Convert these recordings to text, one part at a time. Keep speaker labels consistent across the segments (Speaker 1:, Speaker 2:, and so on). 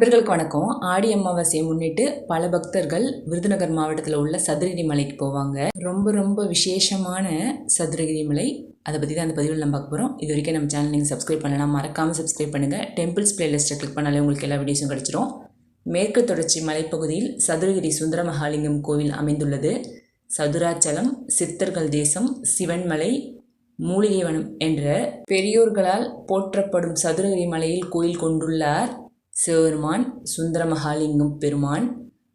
Speaker 1: நண்பர்களுக்கு வணக்கம். ஆடி அமாவாசையை முன்னிட்டு பல பக்தர்கள் விருதுநகர் மாவட்டத்தில் உள்ள சதுரகிரி மலைக்கு போவாங்க. ரொம்ப ரொம்ப விசேஷமான சதுரகிரி மலை. அதை பற்றி தான் அந்த பதிவில் நம்ம பார்க்க போகிறோம் இது வரைக்கும் நம்ம சேனல் நீங்கள் சப்ஸ்கிரைப் பண்ணலாம் மறக்காமல் சப்ஸ்கிரைப் பண்ணுங்கள் டெம்பிள்ஸ் பிளேலிஸ்ட்டை கிளிக் பண்ணாலே உங்களுக்கு எல்லா வீடியோஸும் கிடச்சிரும். மேற்கு தொடர்ச்சி மலைப்பகுதியில் சதுரகிரி சுந்தர மகாலிங்கம் கோவில் அமைந்துள்ளது. சதுராச்சலம் சித்தர்கள் தேசம் சிவன்மலை மூலிகை வனம் என்ற பெரியோர்களால் போற்றப்படும் சதுரகிரி மலையில் கோயில் கொண்டுள்ளார் சிவபெருமான் சுந்தரமகாலிங்கம் பெருமான்.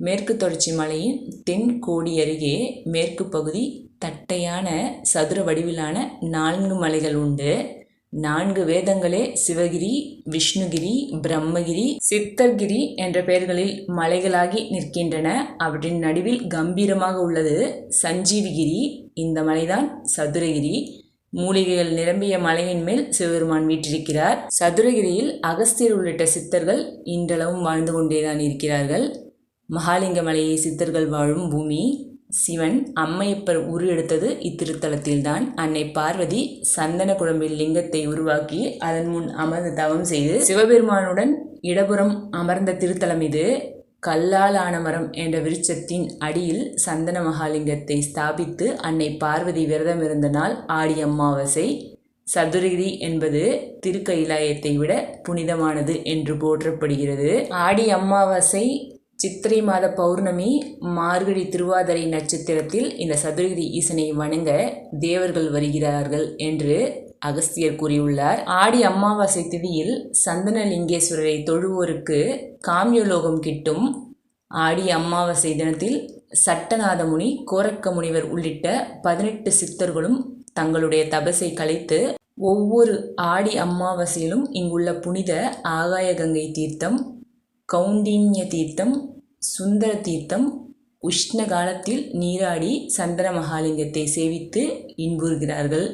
Speaker 1: மேற்கு தொடர்ச்சி மலையின் தென் கோடி அருகே மேற்கு பகுதி தட்டையான சதுர வடிவிலான நான்கு மலைகள் உண்டு. நான்கு வேதங்களே சிவகிரி விஷ்ணுகிரி பிரம்மகிரி சித்தர்கிரி என்ற பெயர்களில் மலைகளாகி நிற்கின்றன. அவற்றின் நடுவில் கம்பீரமாக உள்ளது சஞ்சீவிகிரி இந்த மலைதான் சதுரகிரி. மூலிகைகள் நிரம்பிய மலையின் மேல் சிவபெருமான் வீற்றிருக்கிறார். சதுரகிரியில் அகஸ்தியர் உள்ளிட்ட சித்தர்கள் இன்றளவும் வாழ்ந்து கொண்டேதான் இருக்கிறார்கள். மகாலிங்க மலையை சித்தர்கள் வாழும் பூமி. சிவன் அம்மையப்பர் உரு எடுத்தது இத்திருத்தலத்தில்தான் அன்னை பார்வதி சந்தன குழம்பில் லிங்கத்தை உருவாக்கி அதன் முன் அமர்ந்து தவம் செய்து சிவபெருமானுடன் இடபுறம் அமர்ந்த திருத்தலம் இது. கல்லால் ஆன மரம் என்ற விருட்சத்தின் அடியில் சந்தன மகாலிங்கத்தை ஸ்தாபித்து அன்னை பார்வதி விரதம் இருந்த நாள் ஆடி அமாவாசை. சதுரகிரி என்பது திருக்கைலாயத்தை விட புனிதமானது என்று போற்றப்படுகிறது. ஆடி அமாவாசை சித்திரை மாத பௌர்ணமி மார்கழி திருவாதிரை நட்சத்திரத்தில் இந்த சதுரகிரி ஈசனை வணங்க தேவர்கள் வருகிறார்கள் என்று அகஸ்தியர் கூறியுள்ளார். ஆடி அமாவாசை திதியில் சந்தனலிங்கேஸ்வரரை தொழுவோருக்கு காமியலோகம் கிட்டும் ஆடி அமாவாசை தினத்தில் சட்டநாதமுனி கோரக்க முனிவர் உள்ளிட்ட பதினெட்டு சித்தர்களும் தங்களுடைய தபசை கலைத்து ஒவ்வொரு ஆடி அமாவாசையிலும் இங்குள்ள புனித ஆகாய கங்கை தீர்த்தம் கவுண்டின்ய தீர்த்தம் சுந்தர தீர்த்தம் உஷ்ண காலத்தில் நீராடி சந்தன மகாலிங்கத்தை சேவித்து இன்புறுகிறார்கள்.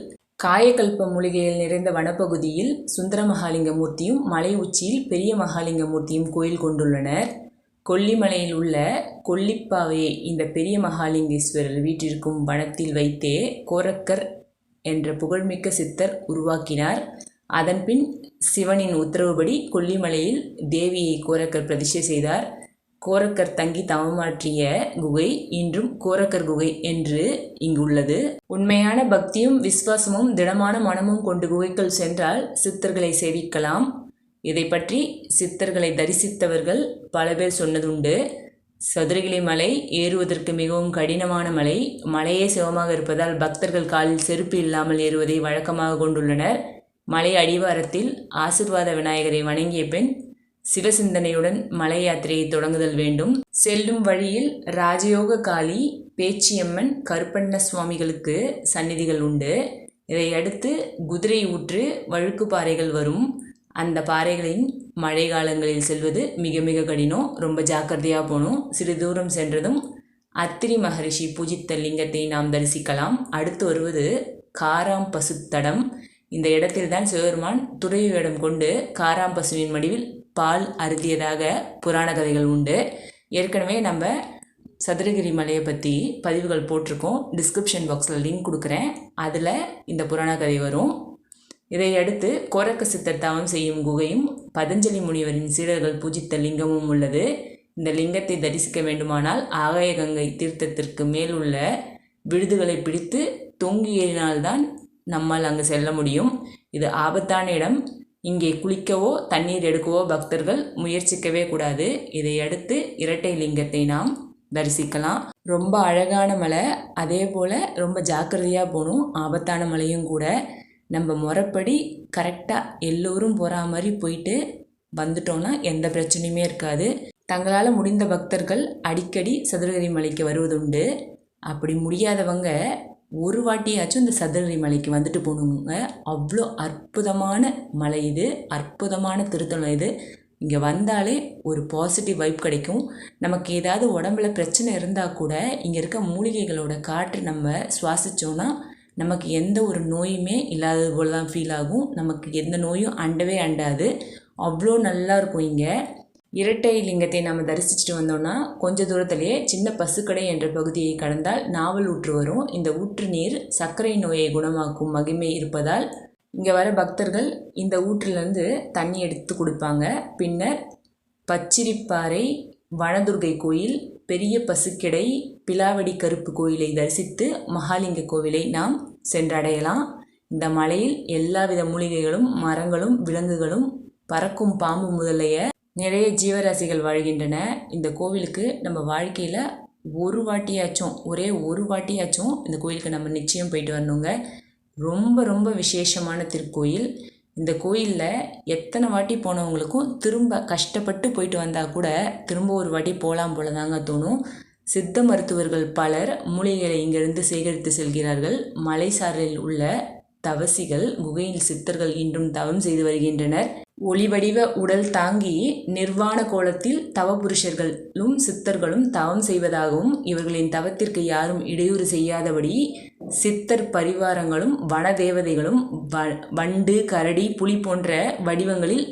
Speaker 1: காயகல்ப மூலிகையில் நிறைந்த வனப்பகுதியில் சுந்தர மகாலிங்க மூர்த்தியும் மலை உச்சியில் பெரிய மகாலிங்க மூர்த்தியும் கோயில் கொண்டுள்ளனர். கொல்லிமலையில் உள்ள கொல்லிப்பாவையை இந்த பெரிய மகாலிங்கேஸ்வரர் வீட்டிற்கும் வனத்தில் வைத்தே கோரக்கர் என்ற புகழ்மிக்க சித்தர் உருவாக்கினார். அதன்பின் சிவனின் உத்தரவுபடி கொல்லிமலையில் தேவியை கோரக்கர் பிரதிஷ்டை செய்தார். கோரக்கர் தங்கி தவமாற்றிய குகை இன்றும் கோரக்கர் குகை என்று இங்குள்ளது. உண்மையான பக்தியும் விசுவாசமும் திடமான மனமும் கொண்டு குகைக்குள் சென்றால் சித்தர்களை சேவிக்கலாம். இதை பற்றி சித்தர்களை தரிசித்தவர்கள் பல பேர் சொன்னதுண்டு. சதுரகிரி மலை ஏறுவதற்கு மிகவும் கடினமான மலை. மலையே சிவமாக இருப்பதால் பக்தர்கள் காலில் செருப்பு இல்லாமல் ஏறுவதை வழக்கமாக கொண்டுள்ளனர். மலை அடிவாரத்தில் ஆசிர்வாத விநாயகரை வணங்கிய பின் சிவசிந்தனையுடன் மலை யாத்திரையை தொடங்குதல் வேண்டும். செல்லும் வழியில் ராஜயோக காளி பேச்சியம்மன் கருப்பண்ண சுவாமிகளுக்கு சந்நிதிகள் உண்டு. இதையடுத்து குதிரை ஊற்று வழுக்கு பாறைகள் வரும். அந்த பாறைகளின் மழை காலங்களில் செல்வது மிக மிக கடினம். ரொம்ப ஜாக்கிரதையாக போகணும். சிறு தூரம் சென்றதும் அத்திரி மகரிஷி பூஜித்த லிங்கத்தை நாம் தரிசிக்கலாம். அடுத்து வருவது காராம் பசுத்தடம். இந்த இடத்தில்தான் சிவபெருமான் துறையுடம் கொண்டு காராம் பசுவின் மடிவில் பால் அருந்தியதாக புராண கதைகள் உண்டு. ஏற்கனவே நம்ம சதுரகிரி மலையை பற்றி பதிவுகள் போட்டிருக்கோம். டிஸ்கிரிப்ஷன் பாக்ஸில் லிங்க் கொடுக்குறேன். அதில் இந்த புராண கதை வரும். இதையடுத்து கோரக்க சித்தர் தவம் செய்யும் குகையும் பதஞ்சலி முனிவரின் சீடர்கள் பூஜித்த லிங்கமும் உள்ளது. இந்த லிங்கத்தை தரிசிக்க வேண்டுமானால் ஆகாய கங்கை தீர்த்தத்திற்கு மேல் உள்ள விடுதுகளை பிடித்து தொங்கி ஏறினால்தான் நம்மால் அங்கு செல்ல முடியும். இது ஆபத்தான இடம். இங்கே குளிக்கவோ தண்ணீர் எடுக்கவோ பக்தர்கள் முயற்சிக்கவே கூடாது. இதையடுத்து இரட்டை லிங்கத்தை நாம் தரிசிக்கலாம். ரொம்ப அழகான மலை அதே போல் ரொம்ப ஜாக்கிரதையாக போகணும். ஆபத்தான மலையும் கூட. நம்ம முறைப்படி கரெக்டாக எல்லோரும் போகிற மாதிரி போயிட்டு வந்துட்டோன்னா எந்த பிரச்சனையுமே இருக்காது. தங்களால் முடிந்த பக்தர்கள் அடிக்கடி சதுரகிரி மலைக்கு வருவதுண்டு. அப்படி முடியாதவங்க ஒரு வாட்டியாச்சும் இந்த சதுரகிரி மலைக்கு வந்துட்டு போகணுங்க. அவ்வளோ அற்புதமான மலை இது. அற்புதமான திருத்தலம் இது. இங்கே வந்தாலே ஒரு பாசிட்டிவ் வைப் கிடைக்கும். நமக்கு ஏதாவது உடம்புல பிரச்சனை இருந்தால் கூட இங்கே இருக்க மூலிகைகளோட காற்று நம்ம சுவாசித்தோன்னா நமக்கு எந்த ஒரு நோயுமே இல்லாதது போல தான் ஃபீல் ஆகும். நமக்கு எந்த நோயும் அண்டவே அண்டாது. அவ்வளோ நல்லா இருக்கும் இங்கே. இரட்டை லிங்கத்தை நம்ம தரிசிச்சுட்டு வந்தோம்னா கொஞ்ச தூரத்திலேயே சின்ன பசுக்கடை என்ற பகுதியை கடந்தால் நாவல் ஊற்று வரும். இந்த ஊற்று நீர் சர்க்கரை நோயை குணமாக்கும் மகிமை இருப்பதால் இங்கே வர பக்தர்கள் இந்த ஊற்றிலிருந்து தண்ணி எடுத்து கொடுப்பாங்க. பின்னர் பச்சிரிப்பாறை வனதுர்கை கோயில் பெரிய பசுக்கிடை பிலாவடி கருப்பு கோயிலை தரிசித்து மகாலிங்க கோவிலை நாம் சென்றடையலாம். இந்த மலையில் எல்லாவித மூலிகைகளும் மரங்களும் விலங்குகளும் பறக்கும் பாம்பு முதலிய நிறைய ஜீவராசிகள் வாழ்கின்றன. இந்த கோவிலுக்கு நம்ம வாழ்க்கையில் ஒரு வாட்டியாச்சும் ஒரே ஒரு வாட்டியாச்சும் இந்த கோயிலுக்கு நம்ம நிச்சயம் போயிட்டு வரணுங்க. ரொம்ப ரொம்ப விசேஷமான திருக்கோயில். இந்த கோயிலில் எத்தனை வாட்டி போனவங்களுக்கும் திரும்ப கஷ்டப்பட்டு போயிட்டு வந்தால் கூட திரும்ப ஒரு வாட்டி போகலாம் போல தாங்க தோணும். சித்த மருத்துவர்கள் பலர் மூலிகைகளை இங்கிருந்து சேகரித்து செல்கிறார்கள். மலைசாரலில் உள்ள தவசிகள் குகையில் சித்தர்கள் இன்றும் தவம் செய்து வருகின்றனர். ஒளிவடிவ உடல் தாங்கி நிர்வாண கோலத்தில் தவபுருஷர்களும் சித்தர்களும் தவம் செய்வதாகவும் இவர்களின் தவத்திற்கு யாரும் இடையூறு செய்யாதபடி சித்தர் பரிவாரங்களும் வனதேவதைகளும் வ வண்டு கரடி புலி போன்ற வடிவங்களில்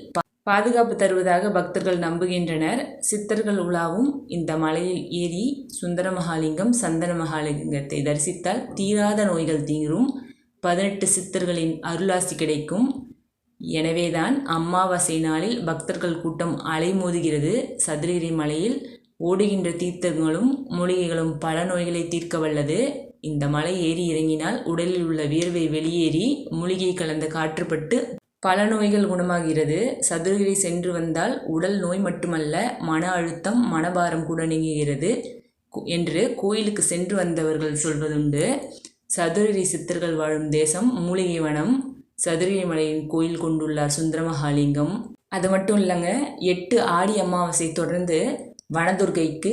Speaker 1: பாதுகாப்பு தருவதாக பக்தர்கள் நம்புகின்றனர். சித்தர்கள் உலாவும் இந்த மலையில் ஏறி சுந்தர மகாலிங்கம் சந்தன மகாலிங்கத்தை தரிசித்தால் தீராத நோய்கள் தீரும். பதினெட்டு சித்தர்களின் அருளாசி கிடைக்கும். எனவேதான் அமாவாசை நாளில் பக்தர்கள் கூட்டம் அலைமோதுகிறது. சதுரகிரி மலையில் ஓடுகின்ற தீர்த்தங்களும் மூலிகைகளும் பல நோய்களை தீர்க்க வல்லது. இந்த மலை ஏறி இறங்கினால் உடலில் உள்ள வியர்வை வெளியேறி மூலிகை கலந்த காற்றுப்பட்டு பல நோய்கள் குணமாகிறது. சதுரகிரி சென்று வந்தால் உடல் நோய் மட்டுமல்ல மன அழுத்தம் மனபாரம் கூட நீங்குகிறது. என்று கோயிலுக்கு சென்று வந்தவர்கள் சொல்வதுண்டு. சதுரகிரி சித்தர்கள் வாழும் தேசம் மூலிகை வனம் சதுரகிரி மலையின் கோயில் கொண்டுள்ளார் சுந்தரமகாலிங்கம். அது மட்டும் இல்லைங்க எட்டு ஆடி அமாவாசை தொடர்ந்து வனதுர்கைக்கு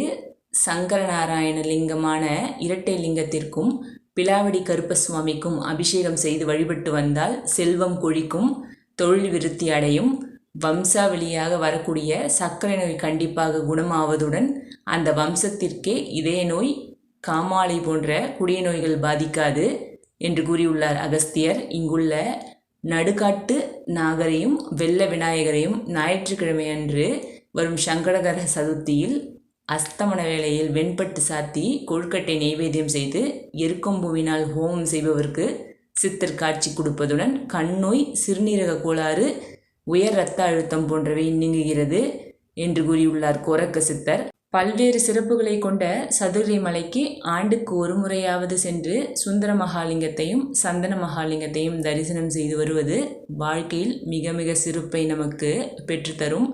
Speaker 1: சங்கரநாராயண லிங்கமான இரட்டை லிங்கத்திற்கும் பிலாவடி கருப்பசுவாமிக்கும் அபிஷேகம் செய்து வழிபட்டு வந்தால் செல்வம் கொழிக்கும் தொழில் விருத்தி அடையும் வம்சாவளியாக வரக்கூடிய சர்க்கரை நோய் கண்டிப்பாக குணமாவதுடன் அந்த வம்சத்திற்கே இதய நோய் காமாலை போன்ற குடிய நோய்கள் பாதிக்காது என்று கூறியுள்ளார் அகஸ்தியர். இங்குள்ள நடுக்காட்டு நாகரையும் வெள்ள விநாயகரையும் ஞாயிற்றுக்கிழமை அன்று வரும் சங்கடகர சதுர்த்தியில் அஸ்தமன வேளையில் வெண்பட்டு சாத்தி கொழுக்கட்டை நெய்வேத்தியம் செய்து எருக்கம்பூவினால் ஹோமம் செய்பவருக்கு சித்தர் காட்சி கொடுப்பதுடன் கண்ணோய் சிறுநீரக கோளாறு உயர் இரத்த அழுத்தம் போன்றவை நீங்குகிறது என்று கூறியுள்ளார் கோரக்க சித்தர். பல்வேறு சிறப்புகளை கொண்ட சதுரகிரி மலைக்கு ஆண்டுக்கு ஒரு முறையாவது சென்று சுந்தர மகாலிங்கத்தையும் சந்தன மகாலிங்கத்தையும் தரிசனம் செய்து வருவது வாழ்க்கையில் மிக மிக சிறப்பை நமக்கு பெற்றுத்தரும்.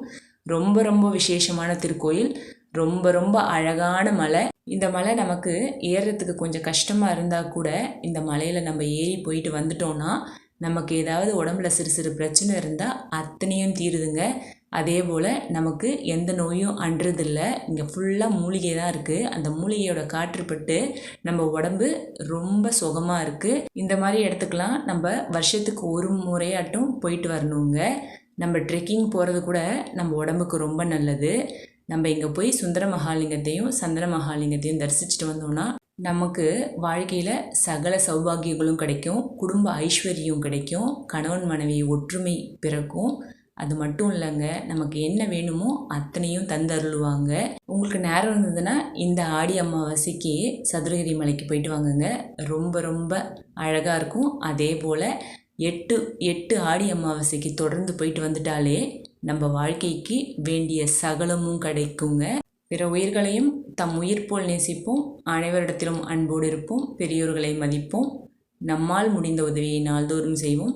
Speaker 1: ரொம்ப ரொம்ப விசேஷமான திருக்கோயில். ரொம்ப ரொம்ப அழகான மலை. இந்த மலை நமக்கு ஏறுறதுக்கு கொஞ்சம் கஷ்டமாக இருந்தால் கூட இந்த மலையில் நம்ம ஏறி போயிட்டு வந்துட்டோம்னா நமக்கு ஏதாவது உடம்புல சிறு சிறு பிரச்சனை இருந்தால் அத்தனையும் தீருதுங்க. அதே போல் நமக்கு எந்த நோயும் அன்றதில்ல. இங்கே ஃபுல்லாக மூலிகை தான் இருக்குது அந்த மூலிகையோட காற்றுப்பட்டு நம்ம உடம்பு ரொம்ப சுகமாக இருக்குது இந்த மாதிரி இடத்துக்கெலாம் நம்ம வருஷத்துக்கு ஒரு முறையாட்டும் போயிட்டு வரணுங்க. நம்ம ட்ரெக்கிங் போகிறது கூட நம்ம உடம்புக்கு ரொம்ப நல்லது. நம்ம இங்கே போய் சுந்தர மகாலிங்கத்தையும் சந்திர மகாலிங்கத்தையும் தரிசிச்சுட்டு வந்தோம்னா நமக்கு வாழ்க்கையில் சகல சௌபாகியங்களும் கிடைக்கும். குடும்ப ஐஸ்வர்யம் கிடைக்கும். கணவன் மனைவி ஒற்றுமை பிறக்கும். அது மட்டும் இல்லைங்க நமக்கு என்ன வேணுமோ அத்தனையும் தந்தருள்வாங்க. உங்களுக்கு நேரம் இருந்ததுன்னா இந்த ஆடி அமாவாசைக்கு சதுரகிரி மலைக்கு போயிட்டு வாங்குங்க. ரொம்ப ரொம்ப அழகாக இருக்கும். அதே போல் எட்டு எட்டு ஆடி அமாவாசைக்கு தொடர்ந்து போயிட்டு வந்துட்டாலே நம்ம வாழ்க்கைக்கு வேண்டிய சகலமும் கிடைக்குங்க. பிற உயிர்களையும் தம் உயிர் போல் நேசிப்போம். அனைவரிடத்திலும் அன்போடு இருப்போம். பெரியோர்களை மதிப்போம். நம்மால் முடிந்த உதவியை நாள்தோறும் செய்வோம்.